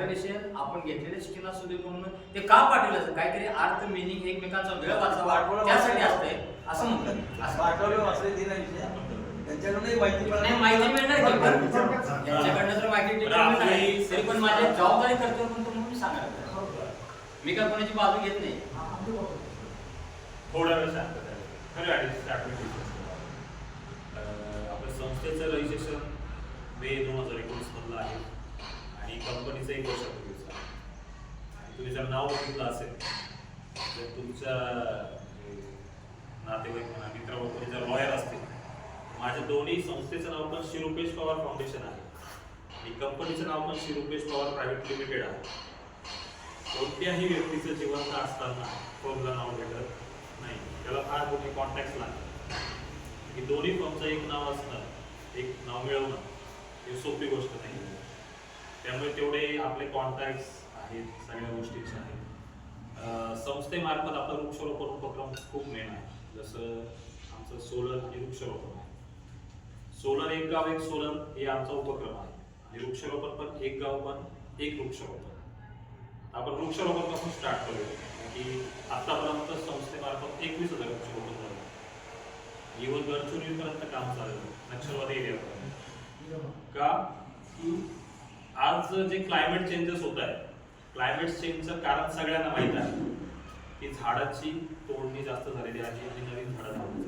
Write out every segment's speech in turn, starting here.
पाठवलं ते का व्हायब्रेशन आपण घेतलेले शिक्षण असू दे म्हणून ते का पाठवलं काहीतरी अर्थ मिनिंग एकमेकांचा वेळ वाचावा. त्यासाठी. असतंय. असं म्हणतात असं. पाठवले वाचले ते नाही. त्यांच्याकडूनही माहिती नाही माहिती मिळणार की पण यांच्याकडनं तर माहिती मिळणार नाही तरी पण माझी जबाबदारी करतो म्हणतो म्हणून मी सांगायला लागलो. मी काय कोणाची बाजू घेत नाही? थोडा वेळ आपल्या संस्थेचं रजिस्ट्रेशन मे दोन हजार एकोणीस मधलं आहे. आणि कंपनीचं एक वर्षापूर्वीचं आहे आणि तुम्ही जर नाव बघितलं असेल तर तुमच्या म्हणजे, नातेवाईक म्हणा मित्र वगैरे जर लॉयर असतील माझ्या दोन्ही संस्थेचं नाव पण शिरुपेश पवार फाउंडेशन आहे. आणि कंपनीचं नाव पण शिरुपेश पवार प्रायव्हेट लिमिटेड आहे. कोणत्याही व्यक्तीचं जिवंत असताना फॉर्मला नाव भेटत नाही. त्याला फार मोठे कॉन्टॅक्ट लागतात की दोन्ही फॉर्मचं एक नाव असणं एक नाव मिळवणं ही सोपी गोष्ट नाही. त्यामुळे तेवढे आपले कॉन्टॅक्ट आहेत सगळ्या गोष्टीचे आहेत. संस्थेमार्फत आपण वृक्षारोपण उपक्रम खूप मेन आहे. जसं आमचं सोलर आणि वृक्षारोपण आहे. सोलर एक गाव एक सोलर हे आमचा उपक्रम आहे. आणि वृक्षारोपण पण एक गाव पण एक वृक्षारोपण. आपण वृक्षारोपणपासून स्टार्ट करूया. की आतापर्यंत संस्थेमार्फत एकवीस हजार वृक्षारोपण झालं. इव्हन गडचिरोलीपर्यंत काम चाललं. नक्षलवादी एरियापर्यंत का आज जे क्लायमेट चेंजेस होत आहे क्लायमेट चेंजचं कारण सगळ्यांना माहीत आहे. की झाडाची तोडणी जास्त झालेली आहे आणि नवीन झाडं लावली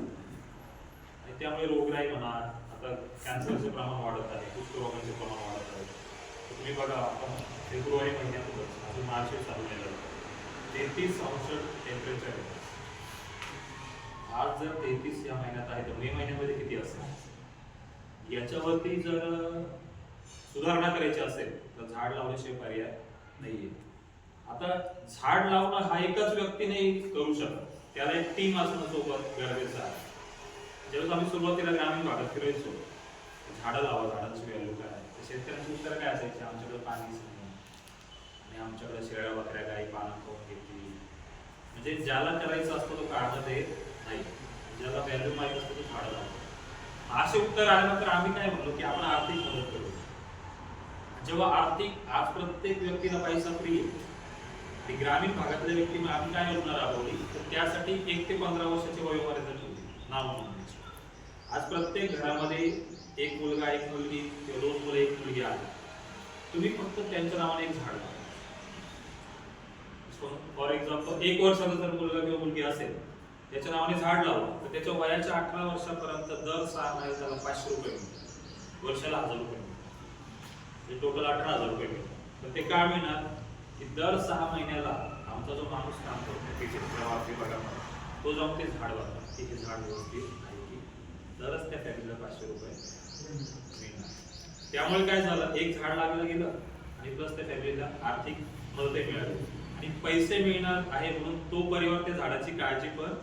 आणि त्यामुळे रोगराई म्हणा आता कॅन्सरचे प्रमाण वाढत आहे कुष्ठरोगांचे प्रमाण वाढत आहे. तुम्ही बघा आपण फेब्रुवारी महिन्यातच अजून मार्च चालू केलं तेहतीस अंश टेम्परेचर आज जर तेहतीस या महिन्यात आहे तर मे महिन्यामध्ये किती असेल? याच्यावरती जर सुधारणा करायची असेल तर झाड लावण्याशिवाय पर्याय नाहीये. आता झाड लावणं हा एकच व्यक्तीने करू शकत. त्याला एक टीम असणं सोबत गरजेचं आहे. ज्यावेळेस आम्ही सुरुवातीला ग्रामीण भागात फिरायचो झाडं लावा झाडांची व्हॅल्यू काय आहे? तर शेतकऱ्यांची उत्तर काय असायची? आमच्याकडे पाणीच नाही. आणि आमच्याकडे शेळ्या बकऱ्या गाई पानं खाऊन घेतली. म्हणजे ज्याला करायचं असतं तो काढणं देत नाही. ज्याला व्हॅल्यू माहीत असतं तो झाडं लावतो असे उत्तर आल्यानंतर आम्ही काय म्हणलो की आपण आर्थिक मदत करू. जेव्हा आर्थिक आज प्रत्येक व्यक्तीला पैसा फ्री ती ग्रामीण भागातल्या व्यक्ती आम्ही काय योजना राबवली तर त्यासाठी एक ते पंधरा वर्षाची वयोमर्यादा ठेवली नाव नोंदणीची आज प्रत्येक घरामध्ये एक मुलगा एक मुलगी किंवा दोन मुलं एक मुलगी आहे. तुम्ही फक्त त्यांच्या नावाने एक झाड लावा. फॉर एक्झाम्पल एक वर्षाचा जर मुलगा किंवा मुलगी असेल त्याच्या नावाने झाड लावलं तर त्याच्या वयाच्या अठरा वर्षापर्यंत दर सहा महिन्याला त्याला पाचशे रुपये वर्षाला हजार रुपये. म्हणजे टोटल अठरा हजार रुपये मिळतात. तर ते काय मिळणार? की दर सहा महिन्याला आमचा जो माणूस काम करतो त्याचे प्रवास विभागामध्ये तो जाऊन ते झाड लावतात की हे झाड व्यवस्थित आहे की तरच त्या फॅमिलीला पाचशे रुपये मिळणार. त्यामुळे काय झालं? एक झाड लागलं गेलं आणि प्लस त्या फॅमिलीला आर्थिक मदतही मिळाली. आणि पैसे मिळणार आहे म्हणून तो परिवार त्या झाडाची काळजी पण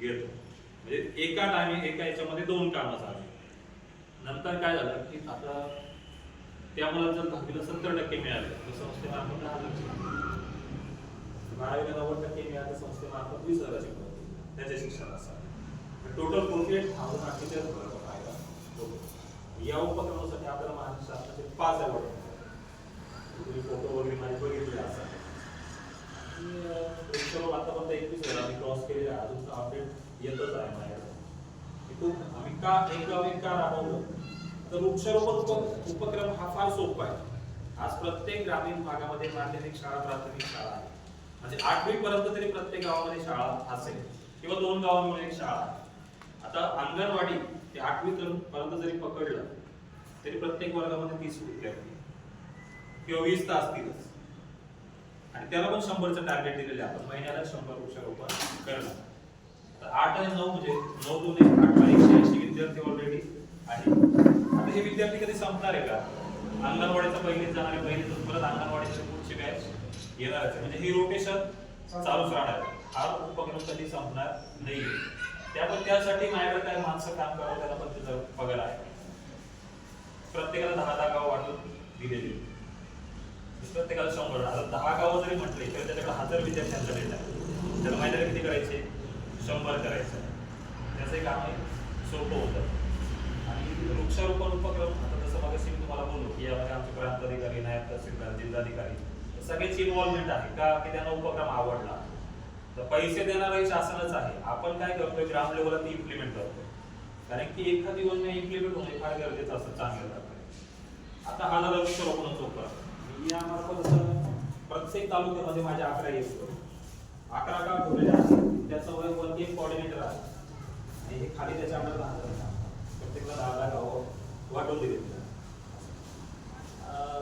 घेतो. म्हणजे एका टायमिंग एका याच्यामध्ये दोन कामं झाली. नंतर काय झालं की आता ते आम्हाला जर दहावीला सत्तर टक्के मिळाले. तर संस्थेमार्फत दहा लक्ष बारावीला नव्वद टक्के मिळाले संस्थेमार्फत वीस हजाराची मदत त्याच्या शिक्षणासाठी टोटल फोर्टी एट थाउजंड अठ्ठेचाळीस फायदा. होतो. या उपक्रमासाठी आपल्याला महाराष्ट्र शासनाचे पाच अवॉर्ड तुम्ही फोटो वगैरे माझे बघितले असाल. वृक्षारोपण आतापर्यंत एकवीस हजार आम्ही क्रॉस केलेला अजून अपडेट येतच आहे माझ्याकडे. खूप आम्ही का एक गाव एक का राबवलं? तर वृक्षारोपण उपक्रम हा फार सोपा आहे. आज प्रत्येक ग्रामीण भागामध्ये माध्यमिक शाळा प्राथमिक शाळा आहे. म्हणजे आठवी पर्यंत तरी प्रत्येक गावामध्ये शाळा असेल किंवा दोन गावांमध्ये एक शाळा आता अंगणवाडी ते आठवी पर्यंत जरी पकडलं तरी प्रत्येक वर्गामध्ये तीस विद्यार्थी किंवा वीस तास असतीलच आणि त्याला पण शंभरचं टार्गेट दिलेलं आहे आपण. महिन्याला शंभर वृक्षारोपण करणार तर आठ आणि नऊ म्हणजे नऊ दोन एक आठ एकशे ऐंशी विद्यार्थी ऑलरेडी आहे हे विद्यार्थी कधी संपणार आहे का? अंगणवाडीचा पहिलीच जाणारे पहिलीच परत अंगणवाडीचे पुढची बॅच येणारच आहे म्हणजे ही रोटेशन चालूच राहणार हा उपक्रम कधी संपणार नाही त्यामुळे त्यासाठी माझ्याकडे काय माणसं काम करावं त्याला पण त्याचा पगार आहे. प्रत्येकाला दहा दहा गाव वाटून दिलेली. प्रत्येकाला शंभर. आता दहा गावं जरी म्हटले तरी त्याच्याकडे हजार विद्यार्थ्यांचा डेटा आहे. तर माहिती किती करायचे? शंभर करायचं त्याचं काम आहे. सोपं होतं. वृक्षारोपण उपक्रम आता जसं मग मी तुम्हाला बोललो की यामध्ये आमचे प्रांत अधिकारी नायब तहसीलदार जिल्हाधिकारी सगळेच इन्व्हॉल्वमेंट आहे का की त्यांना उपक्रम आवडला? तर पैसे देणारही शासनच आहे. आपण काय करतोय? ग्राम लेवलला ती इम्प्लिमेंट करतोय. कारण की एखादी योजना इम्प्लिमेंट होणे फार गरजेचं असतं चांगलं प्रकारे आता हा झाला वृक्षारोपणाचा उपक्रम. मी यामार्फत असं प्रत्येक तालुक्यामध्ये माझ्या अकरा येतो. अकरा का ठेवलेले आहेत. त्याचं वय वरती एक कॉर्डिनेटर आहे. आणि हे खाली त्याच्या अंडर दहा प्रत्येकाला दहा दहा गावं वाटून दिले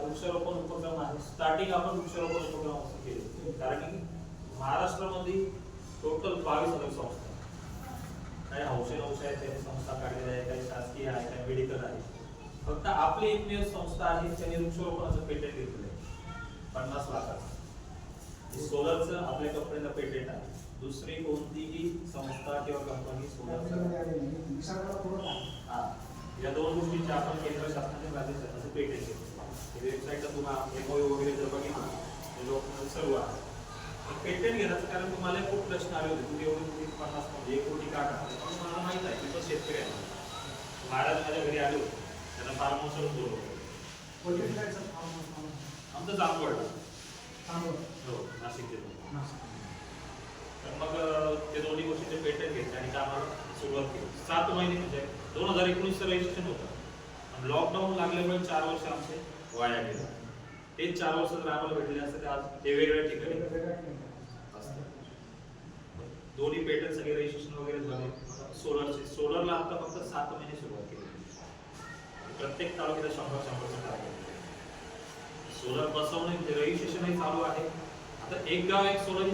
वृक्षारोपण उपक्रम आहे. स्टार्टिंग आपण वृक्षारोपण उपक्रम असं केले. कारण की महाराष्ट्रामध्ये टोटल बावीस हजार संस्था काही हौशे नौशे आहेत त्यांनी संस्था काढलेल्या आहे काही शासकीय आहे काही मेडिकल आहे फक्त आपली एकमेव संस्था आहे त्यांनी वृक्षारोपणाचं पेटंट घेतलेलं आहे. पन्नास लाखाचं. सोलरचं आपल्या कंपनीला पेटंट आहे. दुसरी कोणतीही संस्था किंवा कंपनी हा. या दोन गोष्टींचे आपण केंद्र शासनाच्या राज्य शासनाचं पेटेंट घेतो वेबसाईटला तुम्हाला एमओ वगैरे जर बघितलं ते डॉक्युमेंट सर्व आहे. पेटेंट घेण्याचं कारण तुम्हाला खूप प्रश्न आले होते. तुम्ही एवढी मोठी पन्नास म्हणजे एक कोटी का पण मला माहीत आहे मी पण शेतकरी आहे. महाराज माझ्या घरी आले होते. त्यांना फार्म हाऊसवर बोलवलं. आमचं जांभवड हो नाशिक. जिल्हा तर मग ते दोन्ही गोष्टीचे पेटंट घेतले आणि कामाला सुरुवात केली. सात महिने म्हणजे दोन हजार एकोणीसचं रजिस्ट्रेशन होतं. आणि लॉकडाऊन लागल्यामुळे चार वर्ष आमचे वाया गेले. तेच चार वर्ष जर आम्हाला भेटले असते आज ते वेगवेगळ्या ठिकाणी दोन्ही पेटंट सगळे रजिस्ट्रेशन वगैरे झाले. सोलरचे सोलरला आता फक्त सात महिने सुरुवात केली. प्रत्येक तालुक्याला शंभर शंभरचं टार्गेट सोलर बसवणे रजिस्ट्रेशनही चालू आहे. आता एक गाव एक सोलर